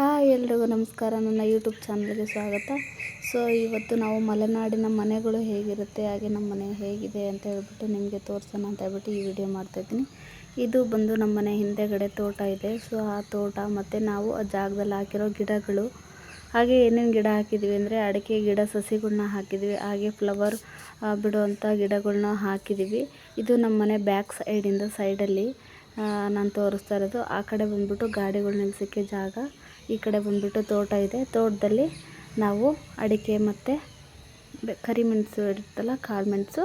Hi ಎಲ್ರಿಗೂ ನಮಸ್ಕಾರ. ನನ್ನ ಯೂಟ್ಯೂಬ್ ಚಾನಲ್ಗೆ ಸ್ವಾಗತ. ಸೊ ಇವತ್ತು ನಾವು ಮಲೆನಾಡಿನ ಮನೆಗಳು ಹೇಗಿರುತ್ತೆ, ಹಾಗೆ ನಮ್ಮ ಮನೆ ಹೇಗಿದೆ ಅಂತ ಹೇಳ್ಬಿಟ್ಟು ನಿಮಗೆ ತೋರಿಸೋಣ ಅಂತ ಹೇಳ್ಬಿಟ್ಟು ಈ ವಿಡಿಯೋ ಮಾಡ್ತಾಯಿದ್ದೀನಿ ಇದು ಬಂದು ನಮ್ಮ ಮನೆ ಹಿಂದೆಗಡೆ ತೋಟ ಇದೆ. ಸೊ ಆ ತೋಟ ಮತ್ತು ನಾವು ಆ ಜಾಗದಲ್ಲಿ ಹಾಕಿರೋ ಗಿಡಗಳು, ಹಾಗೆ ಏನೇನು ಗಿಡ ಹಾಕಿದ್ವಿ ಅಂದರೆ ಅಡಿಕೆ ಗಿಡ ಸಸಿಗಳನ್ನ ಹಾಕಿದ್ವಿ, ಹಾಗೆ ಫ್ಲವರ್ ಬಿಡುವಂಥ ಗಿಡಗಳನ್ನ ಹಾಕಿದ್ದೀವಿ ಇದು ನಮ್ಮ ಮನೆ ಬ್ಯಾಕ್ ಸೈಡಿಂದ ಸೈಡಲ್ಲಿ ನಾನು ತೋರಿಸ್ತಾ ಇರೋದು. ಆ ಕಡೆ ಬಂದ್ಬಿಟ್ಟು ಗಾಡಿಗಳು ನಿಲ್ಲಿಸೋಕ್ಕೆ ಜಾಗ. ಈ ಕಡೆ ಬಂದುಬಿಟ್ಟು ತೋಟ ಇದೆ. ತೋಟದಲ್ಲಿ ನಾವು ಅಡಿಕೆ ಮತ್ತು ಕರಿಮೆಣಸು ಇರುತ್ತಲ್ಲ, ಕಾಳು ಮೆಣಸು,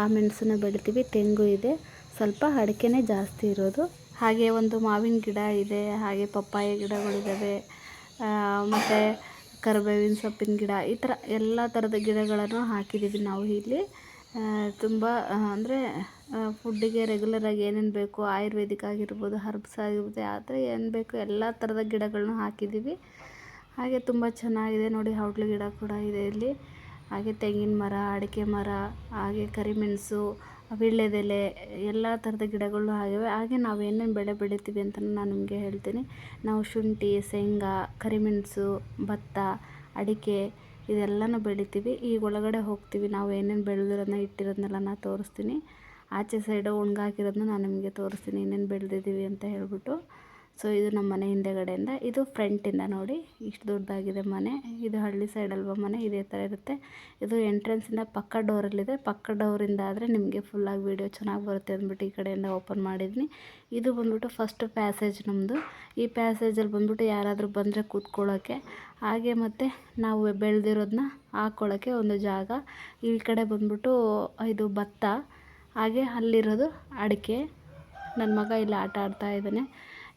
ಆ ಮೆಣಸನ್ನ ಬೆಳಿತೀವಿ. ತೆಂಗು ಇದೆ. ಸ್ವಲ್ಪ ಅಡಿಕೆನೇ ಜಾಸ್ತಿ ಇರೋದು. ಹಾಗೆ ಒಂದು ಮಾವಿನ ಗಿಡ ಇದೆ, ಹಾಗೆ ಪಪ್ಪಾಯ ಗಿಡಗಳಿದ್ದಾವೆ ಮತ್ತು ಕರಿಬೇವಿನ ಸೊಪ್ಪಿನ ಗಿಡ, ಈ ಥರ ಎಲ್ಲ ಥರದ ಗಿಡಗಳನ್ನು ಹಾಕಿದ್ದೀವಿ ನಾವು ಇಲ್ಲಿ. ತುಂಬ ಅಂದರೆ ಫುಡ್ಡಿಗೆ ರೆಗ್ಯುಲರಾಗಿ ಏನೇನು ಬೇಕು ಆಯುರ್ವೇದಿಕ್ ಆಗಿರ್ಬೋದು ಹರ್ಬ್ಸ್ ಆಗಿರ್ಬೋದು ಆ ಥರ ಏನು ಬೇಕು ಎಲ್ಲ ಥರದ ಗಿಡಗಳನ್ನೂ ಹಾಕಿದ್ದೀವಿ ಹಾಗೆ ತುಂಬ ಚೆನ್ನಾಗಿದೆ ನೋಡಿ, ಹೌಟ್ಲು ಗಿಡ ಕೂಡ ಇದೆ ಇಲ್ಲಿ. ಹಾಗೆ ತೆಂಗಿನ ಮರ, ಅಡಿಕೆ ಮರ, ಹಾಗೆ ಕರಿಮೆಣಸು ವೀಳ್ಯದೆಲೆ, ಎಲ್ಲ ಥರದ ಗಿಡಗಳು ಆಗಿವೆ. ಹಾಗೆ ನಾವು ಏನೇನು ಬೆಳೆ ಬೆಳಿತೀವಿ ಅಂತ ನಾನು ನಿಮಗೆ ಹೇಳ್ತೀನಿ. ನಾವು ಶುಂಠಿ, ಶೇಂಗಾ ಕರಿಮೆಣಸು ಭತ್ತ, ಅಡಿಕೆ ಇದೆಲ್ಲನೂ ಬೆಳಿತೀವಿ. ಈಗ ಒಳಗಡೆ ಹೋಗ್ತೀವಿ, ನಾವು ಏನೇನು ಬೆಳೆದಿರೋದನ್ನ ಇಟ್ಟಿರೋದನ್ನೆಲ್ಲ ನಾನು ತೋರಿಸ್ತೀನಿ. ಆಚೆ ಸೈಡು ಒಣ್ಗಾಕಿರೋದನ್ನ ನಾನು ನಿಮಗೆ ತೋರಿಸ್ತೀನಿ ಏನೇನು ಬೆಳೆದಿದ್ದೀವಿ ಅಂತ ಹೇಳಿಬಿಟ್ಟು. ಸೊ ಇದು ನಮ್ಮ ಮನೆ ಹಿಂದೆಗಡೆಯಿಂದ, ಇದು ಫ್ರಂಟಿಂದ ನೋಡಿ, ಇಷ್ಟು ದೊಡ್ಡದಾಗಿದೆ ಮನೆ. ಇದು ಹಳ್ಳಿ ಸೈಡಲ್ವ ಮನೆ, ಇದೇ ಥರ ಇರುತ್ತೆ. ಇದು ಎಂಟ್ರೆನ್ಸಿಂದ ಪಕ್ಕ ಡೋರಲ್ಲಿದೆ ಪಕ್ಕ ಡೋರಿಂದ ಆದರೆ ನಿಮಗೆ ಫುಲ್ಲಾಗಿ ವೀಡಿಯೋ ಚೆನ್ನಾಗಿ ಬರುತ್ತೆ ಅಂದ್ಬಿಟ್ಟು ಈ ಕಡೆಯಿಂದ ಓಪನ್ ಮಾಡಿದ್ನಿ. ಇದು ಬಂದ್ಬಿಟ್ಟು ಫಸ್ಟ್ ಪ್ಯಾಸೇಜ್ ನಮ್ಮದು ಈ ಪ್ಯಾಸೇಜಲ್ಲಿ ಬಂದ್ಬಿಟ್ಟು ಯಾರಾದರೂ ಬಂದರೆ ಕೂತ್ಕೊಳ್ಳೋಕ್ಕೆ ಹಾಗೆ ಮತ್ತು ನಾವು ಬೆಳೆದಿರೋದನ್ನ ಹಾಕ್ಕೊಳ್ಳೋಕ್ಕೆ ಒಂದು ಜಾಗ. ಈ ಕಡೆ ಬಂದ್ಬಿಟ್ಟು, ಇದು ಭತ್ತ. ಹಾಗೆ ಅಲ್ಲಿರೋದು ಅಡಿಕೆ. ನನ್ನ ಮಗ ಇಲ್ಲಿ ಆಟ ಆಡ್ತಾ ಇದ್ದಾನೆ.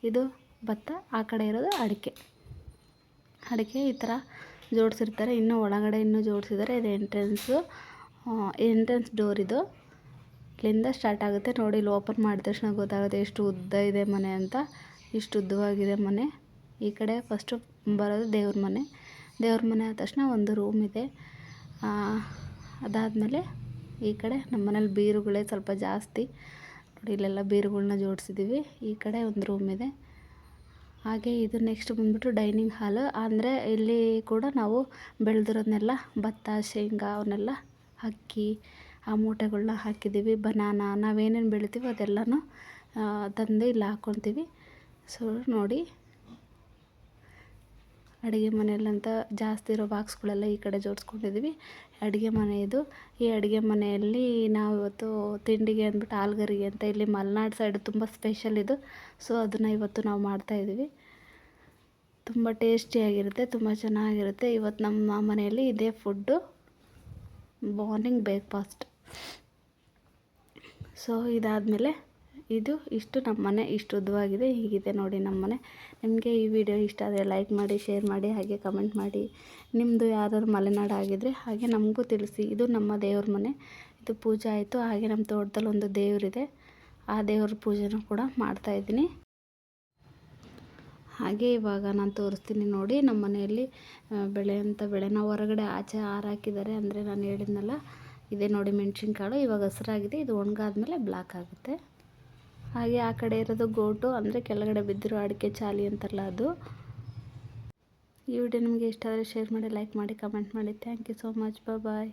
ಇದು ಭತ್ತ, ಆ ಕಡೆ ಇರೋದು ಅಡಿಕೆ. ಅಡಿಕೆ ಈ ಥರ ಜೋಡಿಸಿರ್ತಾರೆ. ಇನ್ನೂ ಒಳಗಡೆ ಇನ್ನೂ ಜೋಡಿಸಿದ್ದಾರೆ. ಇದು ಎಂಟ್ರೆನ್ಸು ಎಂಟ್ರೆನ್ಸ್ ಡೋರ್ ಇದು. ಇಲ್ಲಿಂದ ಸ್ಟಾರ್ಟ್ ಆಗುತ್ತೆ. ನೋಡಿ, ಇಲ್ಲಿ ಓಪನ್ ಮಾಡಿದ ತಕ್ಷಣ ಗೊತ್ತಾಗುತ್ತೆ ಎಷ್ಟು ಉದ್ದ ಇದೆ ಮನೆ ಅಂತ. ಇಷ್ಟು ಉದ್ದವಾಗಿದೆ ಮನೆ. ಈ ಕಡೆ ಫಸ್ಟು ಬರೋದು ದೇವ್ರ ಮನೆ. ದೇವ್ರ ಮನೆ ಆದ ತಕ್ಷಣ ಒಂದು ರೂಮ್ ಇದೆ. ಅದಾದಮೇಲೆ ಈ ಕಡೆ ನಮ್ಮ ಮನೇಲಿ ಬೀರುಗಳೇ ಸ್ವಲ್ಪ ಜಾಸ್ತಿ. ನೋಡಿ, ಇಲ್ಲೆಲ್ಲ ಬೀರುಗಳನ್ನ ಜೋಡಿಸಿದ್ದೀವಿ ಈ ಕಡೆ ಒಂದು ರೂಮ್ ಇದೆ. ಹಾಗೆ ಇದು ನೆಕ್ಸ್ಟ್ ಬಂದ್ಬಿಟ್ಟು ಡೈನಿಂಗ್ ಹಾಲು ಅಂದರೆ ಇಲ್ಲಿ ಕೂಡ ನಾವು ಬೆಳೆದಿರೋದನ್ನೆಲ್ಲ ಭತ್ತ, ಶೇಂಗಾ ಅವನ್ನೆಲ್ಲ ಅಕ್ಕಿ, ಆ ಮೂಟೆಗಳನ್ನ ಹಾಕಿದ್ದೀವಿ ಬನಾನಾ, ನಾವೇನೇನು ಬೆಳಿತೀವೋ ಅದೆಲ್ಲನೂ ತಂದು ಇಲ್ಲಿ ಹಾಕ್ಕೊತೀವಿ ಸೊ ನೋಡಿ ಅಡುಗೆ ಮನೆಯಲ್ಲಂತ ಜಾಸ್ತಿ ಇರೋ ಬಾಕ್ಸ್ಗಳೆಲ್ಲ ಈ ಕಡೆ ಜೋಡಿಸ್ಕೊಂಡಿದ್ವಿ ಅಡುಗೆ ಮನೆ ಇದು ಈ ಅಡುಗೆ ಮನೆಯಲ್ಲಿ ನಾವು ಇವತ್ತು ತಿಂಡಿಗೆ ಅಂದ್ಬಿಟ್ಟು ಆಲ್ಗರಿಗೆ ಅಂತ ಇಲ್ಲಿ ಮಲೆನಾಡು ಸೈಡ್ ತುಂಬ ಸ್ಪೆಷಲ್ ಇದು. ಸೊ ಅದನ್ನು ಇವತ್ತು ನಾವು ಮಾಡ್ತಾಯಿದ್ದೀವಿ ತುಂಬ ಟೇಸ್ಟಿಯಾಗಿರುತ್ತೆ ತುಂಬ ಚೆನ್ನಾಗಿರುತ್ತೆ. ಇವತ್ತು ನಮ್ಮ ಮನೆಯಲ್ಲಿ ಇದೇ ಫುಡ್ಡು. Morning breakfast. ಸೊ ಇದಾದಮೇಲೆ ಇದು ಇಷ್ಟು ನಮ್ಮ ಮನೆ, ಇಷ್ಟು ಉದ್ದವಾಗಿದೆ, ಹೀಗಿದೆ ನೋಡಿ ನಮ್ಮ ಮನೆ. ನಿಮಗೆ ಈ ವಿಡಿಯೋ ಇಷ್ಟ ಆದರೆ ಲೈಕ್ ಮಾಡಿ ಶೇರ್ ಮಾಡಿ, ಹಾಗೆ ಕಮೆಂಟ್ ಮಾಡಿ. ನಿಮ್ಮದು ಯಾರಾದ್ರು ಮಲೆನಾಡು ಆಗಿದ್ದರೆ ಹಾಗೆ ನಮಗೂ ತಿಳಿಸಿ. ಇದು ನಮ್ಮ ದೇವ್ರ ಮನೆ. ಇದು ಪೂಜೆ ಆಯಿತು. ಹಾಗೆ ನಮ್ಮ ತೋಟದಲ್ಲಿ ಒಂದು ದೇವರಿದೆ. ಆ ದೇವ್ರ ಪೂಜೆನೂ ಕೂಡ ಮಾಡ್ತಾಯಿದ್ದೀನಿ ಹಾಗೆ ಇವಾಗ ನಾನು ತೋರಿಸ್ತೀನಿ ನೋಡಿ ನಮ್ಮ ಮನೆಯಲ್ಲಿ ಬೆಳೆಯಂಥ ಬೆಳೆನ ಹೊರಗಡೆ ಆಚೆ ಹಾರಾಕಿದ್ದಾರೆ ಅಂದರೆ ನಾನು ಹೇಳಿದ್ನಲ್ಲ, ಇದೇ ನೋಡಿ ಮೆಣಸಿನ್ಕಾಳು. ಇವಾಗ ಹಸಿರಾಗಿದೆ. ಇದು ಒಣಗಾದ ಮೇಲೆ ಬ್ಲಾಕ್ ಆಗುತ್ತೆ. ಹಾಗೆ ಆ ಕಡೆ ಇರೋದು ಗೋಟು, ಅಂದರೆ ಕೆಳಗಡೆ ಬಿದ್ದಿರೋ ಅಡಿಕೆ ಚಾಲಿ ಅಂತಾರಲ್ಲ ಅದು. ಈ ವಿಡಿಯೋ ನಿಮಗೆ ಇಷ್ಟ ಆದರೆ ಶೇರ್ ಮಾಡಿ ಲೈಕ್ ಮಾಡಿ ಕಮೆಂಟ್ ಮಾಡಿ. Thank you so much bye